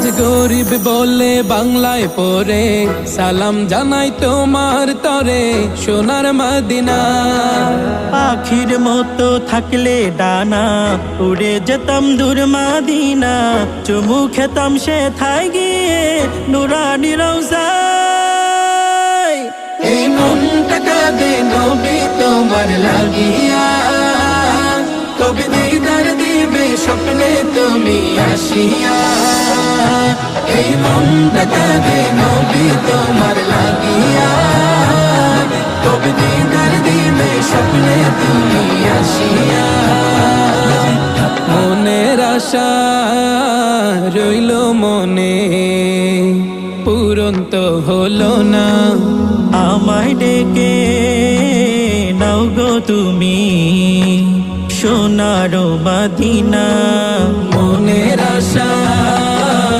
আজ গরিব বলে বাংলায় পরে সালাম জানাই তোমার তরে সোনার মদিনা। পাখির মতো থাকলে ডানা উড়ে যেতাম দূর মাদিনা। চুমু খেতাম সে থাই গিয়ে নুরানি এই নবী তোমার লাগিয়া। কবে দিদার দিবে স্বপ্নে তুমি আসিয়া। এই মনটা কাঁদে নবী তোমার লাগিয়া কবে দিদার দিবে স্বপ্নে তুমি আসিয়া মনের আশা রইল মনে পূরণ তো হলো না। আমায় ডেকে নাও গো তুমি সোনার মাদিনা। মনের